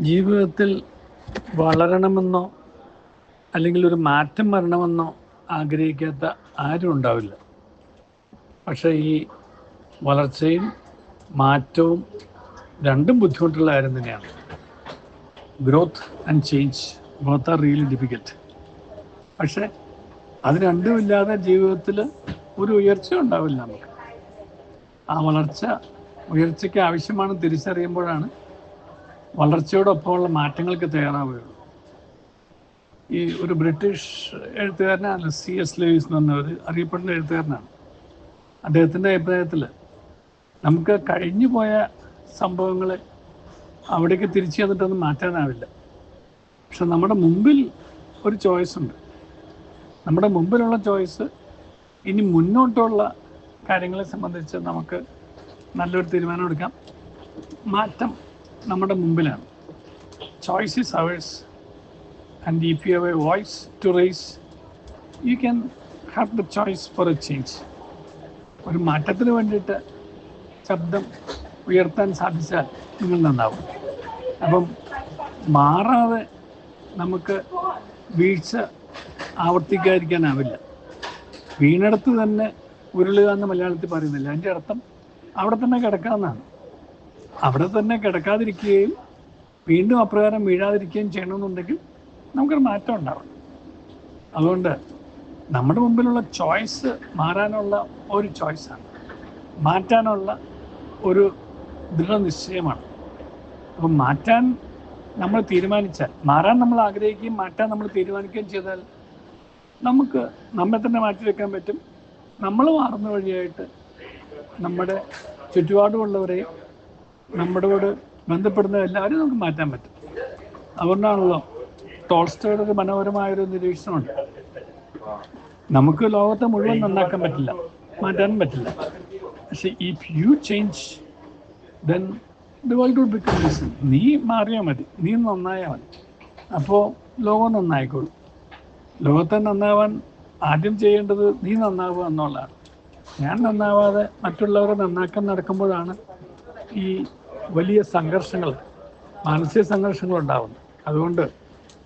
ജീവിതത്തിൽ വളരണമെന്നോ അല്ലെങ്കിൽ ഒരു മാറ്റം വരണമെന്നോ ആഗ്രഹിക്കാത്ത ആരും ഉണ്ടാവില്ല. പക്ഷേ ഈ വളർച്ചയും മാറ്റവും രണ്ടും ബുദ്ധിമുട്ടുള്ള കാര്യം തന്നെയാണ്. Growth and change both are really difficult പക്ഷേ അത് രണ്ടുമില്ലാതെ ജീവിതത്തിൽ ഒരു ഉയർച്ച ഉണ്ടാവില്ല നമുക്ക്. ആ വളർച്ച ഉയർച്ചയ്ക്ക് ആവശ്യമാണ് തിരിച്ചറിയുമ്പോഴാണ് വളർച്ചയോടൊപ്പമുള്ള മാറ്റങ്ങൾക്ക് തയ്യാറാവുകയുള്ളൂ. ഈ ഒരു ബ്രിട്ടീഷ് എഴുത്തുകാരനാണ് സി എസ് ലൂയിസ് എന്ന് പറഞ്ഞ ഒരു അറിയപ്പെടുന്ന എഴുത്തുകാരനാണ്. അദ്ദേഹത്തിന്റെ അഭിപ്രായത്തിൽ നമുക്ക് കഴിഞ്ഞു പോയ സംഭവങ്ങൾ അവിടേക്ക് തിരിച്ചു ചെന്നിട്ടൊന്നും മാറ്റാനാവില്ല. പക്ഷെ നമ്മുടെ മുമ്പിൽ ഒരു ചോയ്സ് ഉണ്ട്. നമ്മുടെ മുമ്പിലുള്ള ചോയ്സ് ഇനി മുന്നോട്ടുള്ള കാര്യങ്ങളെ സംബന്ധിച്ച് നമുക്ക് നല്ലൊരു തീരുമാനം എടുക്കാം. മാറ്റം നമ്മുടെ മുമ്പിലാണ്. Choice is ours and if you have a voice to raise you can have the choice for a change ഒരു മാറ്റത്തിന് വേണ്ടിയിട്ട് ശബ്ദം ഉയർത്താൻ സാധിച്ചാൽ നിങ്ങൾ നന്നാവും. അപ്പം മാറാതെ നമുക്ക് വീഴ്ച ആവർത്തിക്കാതിരിക്കാനാവില്ല. വീണടത്ത് തന്നെ ഉരുളുക എന്ന് മലയാളത്തിൽ പറയുന്നില്ല. അതിന്റെ അർത്ഥം അവിടെ തന്നെ കിടക്കാമെന്നാണ് അവിടെ തന്നെ കിടക്കാതിരിക്കുകയും വീണ്ടും അപ്രകാരം വീഴാതിരിക്കുകയും ചെയ്യണമെന്നുണ്ടെങ്കിൽ നമുക്കൊരു മാറ്റം ഉണ്ടാവും അതുകൊണ്ട് നമ്മുടെ മുമ്പിലുള്ള ചോയ്സ് മാറാനുള്ള ഒരു ചോയ്സാണ്. മാറ്റാനുള്ള ഒരു ദൃഢനിശ്ചയമാണ്. അപ്പം മാറ്റാൻ നമ്മൾ തീരുമാനിച്ചാൽ മാറാൻ നമ്മൾ ആഗ്രഹിക്കുകയും മാറ്റാൻ നമ്മൾ തീരുമാനിക്കുകയും ചെയ്താൽ നമുക്ക് നമ്മെ തന്നെ മാറ്റിവെക്കാൻ പറ്റും. നമ്മൾ മാറുന്ന വഴിയായിട്ട് നമ്മുടെ ചുറ്റുപാടുമുള്ളവരെയും നമ്മളോട് ബന്ധപ്പെടുന്ന എല്ലാവരും നമുക്ക് മാറ്റാൻ പറ്റും. അതുകൊണ്ടാണല്ലോ ടോൾസ്റ്റോയുടെ ഒരു മനോഹരമായൊരു നിരീക്ഷണമുണ്ട്. നമുക്ക് ലോകത്തെ മുഴുവൻ നന്നാക്കാൻ പറ്റില്ല മാറ്റാൻ പറ്റില്ല. പക്ഷെ if you change then the world would become decent നീ മാറിയാൽ മതി നീ നന്നായാൽ മതി. അപ്പോൾ ലോകം നന്നായിക്കോളും. ലോകത്തെ നന്നാവാൻ ആദ്യം ചെയ്യേണ്ടത് നീ നന്നാവുക എന്നുള്ളതാണ്. ഞാൻ നന്നാവാതെ മറ്റുള്ളവരെ നന്നാക്കാൻ നടക്കുമ്പോഴാണ് ഈ വലിയ സംഘർഷങ്ങൾ മാനസിക സംഘർഷങ്ങൾ ഉണ്ടാവുന്നു അതുകൊണ്ട്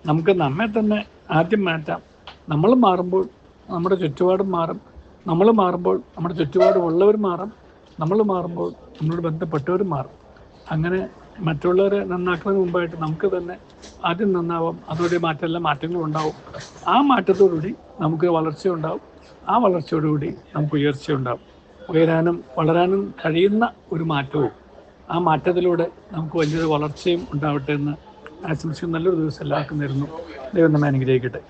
നമുക്ക് നമ്മെ തന്നെ ആദ്യം മാറ്റാം. നമ്മൾ മാറുമ്പോൾ നമ്മുടെ ചുറ്റുപാടും മാറും. നമ്മൾ മാറുമ്പോൾ നമ്മുടെ ചുറ്റുപാടുമുള്ളവർ മാറും. നമ്മൾ മാറുമ്പോൾ നമ്മളോട് ബന്ധപ്പെട്ടവർ മാറും. അങ്ങനെ മറ്റുള്ളവരെ നന്നാക്കുന്നതിന് മുമ്പായിട്ട് നമുക്ക് തന്നെ ആദ്യം നന്നാവാം. അതോടെ മാറ്റമല്ല മാറ്റങ്ങളും ഉണ്ടാവും. ആ മാറ്റത്തോടുകൂടി നമുക്ക് വളർച്ച ഉണ്ടാവും. ആ വളർച്ചയോടുകൂടി നമുക്ക് ഉയർച്ച ഉണ്ടാവും. ഉയരാനും വളരാനും കഴിയുന്ന ഒരു മാറ്റവും ആ മാറ്റത്തിലൂടെ നമുക്ക് വലിയൊരു വളർച്ചയും ഉണ്ടാവട്ടെ എന്ന് ആശംസിക്കുന്ന. നല്ലൊരു ദിവസം എല്ലാവർക്കും നേരുന്നു. ദൈവം നമ്മെ അനുഗ്രഹിക്കട്ടെ.